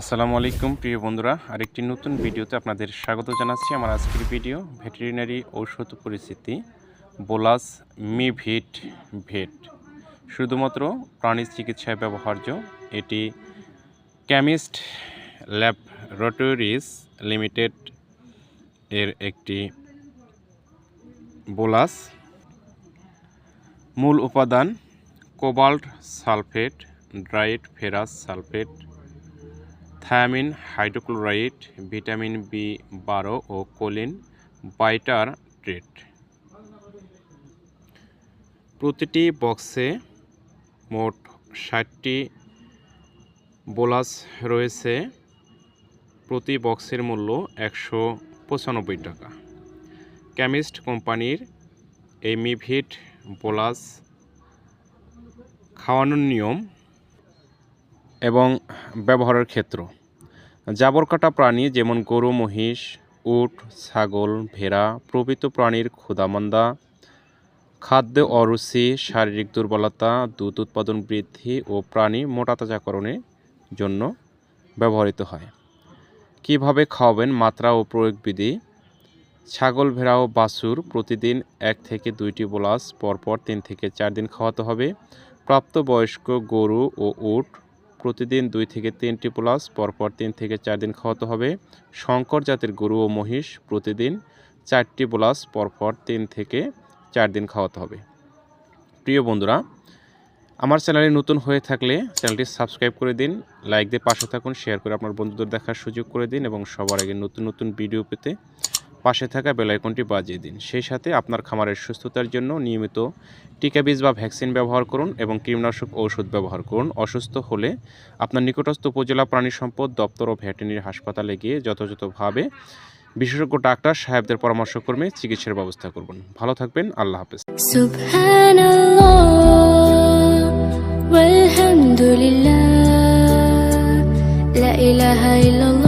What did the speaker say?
আসসালামু আলাইকুম, প্রিয় বন্ধুরা। আরেকটি নতুন ভিডিওতে আপনাদের স্বাগত জানাচ্ছি। আমার আজকের ভিডিও, ভেটেরিনারি ঔষধ পরিস্থিতি, বোলাস মিভিট ভেট। শুধুমাত্র প্রাণী চিকিৎসায় ব্যবহার্য, এটি কেমিস্ট ল্যাবরেটরিজ লিমিটেড এর একটি বোলাস। মূল উপাদান, cobalt sulphate, dried ferrous sulphate thiamine, hydrochloride, vitamin B বারো ও কোলিন বাইটার ট্রেট প্রতিটি বক্সে মোট ষাটটি বোলাস রয়েছে। প্রতি বক্সের মূল্য একশো পঁচানব্বই টাকা। কেমিস্ট কোম্পানির এই মিভিট বোলাস খাওয়ানোর নিয়ম এবং ব্যবহারের ক্ষেত্র। জাবর কাটা প্রাণী যেমন গরু, মহিষ, উট, ছাগল, ভেড়া, প্রভৃত প্রাণীর ক্ষুদামন্দা খাদ্য অরুচি, শারীরিক দুর্বলতা, দুধ উৎপাদন বৃদ্ধি ও প্রাণী মোটাতাজাকরণের জন্য ব্যবহৃত হয়। কীভাবে খাওয়াবেন মাত্রা ও প্রয়োগ বিধি ছাগল, ভেড়া ও বাছুর প্রতিদিন এক থেকে দুইটি বোলাস, পরপর তিন থেকে চার দিন খাওয়াতে হবে। প্রাপ্তবয়স্ক গরু ও উট প্রতিদিন দুই থেকে তিনটি প্লাস পরপর তিন থেকে চার দিন খাওয়াতে হবে। শঙ্কর জাতের গরু ও মহিষ প্রতিদিন চারটি প্লাস পরপর তিন থেকে চার দিন খাওয়াতে হবে। প্রিয় বন্ধুরা, আমার চ্যানেলে নতুন হয়ে থাকলে চ্যানেলটি সাবস্ক্রাইব করে দিন লাইক দিয়ে পাশে থাকুন শেয়ার করে আপনার বন্ধুদের দেখার সুযোগ করে দিন এবং সবার আগে নতুন নতুন ভিডিও পেতে পাশে থাকা বেলাইকনটি বাজিয়ে দিন সেই সাথে আপনার খামারের সুস্থতার জন্য নিয়মিত টিকা বীজ বা ভ্যাকসিন ব্যবহার করুন এবং কীটনাশক ঔষধ ব্যবহার করুন অসুস্থ হলে আপনার নিকটস্থ উপজেলা প্রাণী সম্পদ দপ্তর ও ভেটেরিনারি হাসপাতালে গিয়ে যথাযথভাবে বিশেষজ্ঞ ডাক্তার সাহেবদের পরামর্শক্রমে চিকিৎসার ব্যবস্থা করবেন ভালো থাকবেন আল্লাহ হাফেজ سبحان الله والحمد لله لا إله إلا الله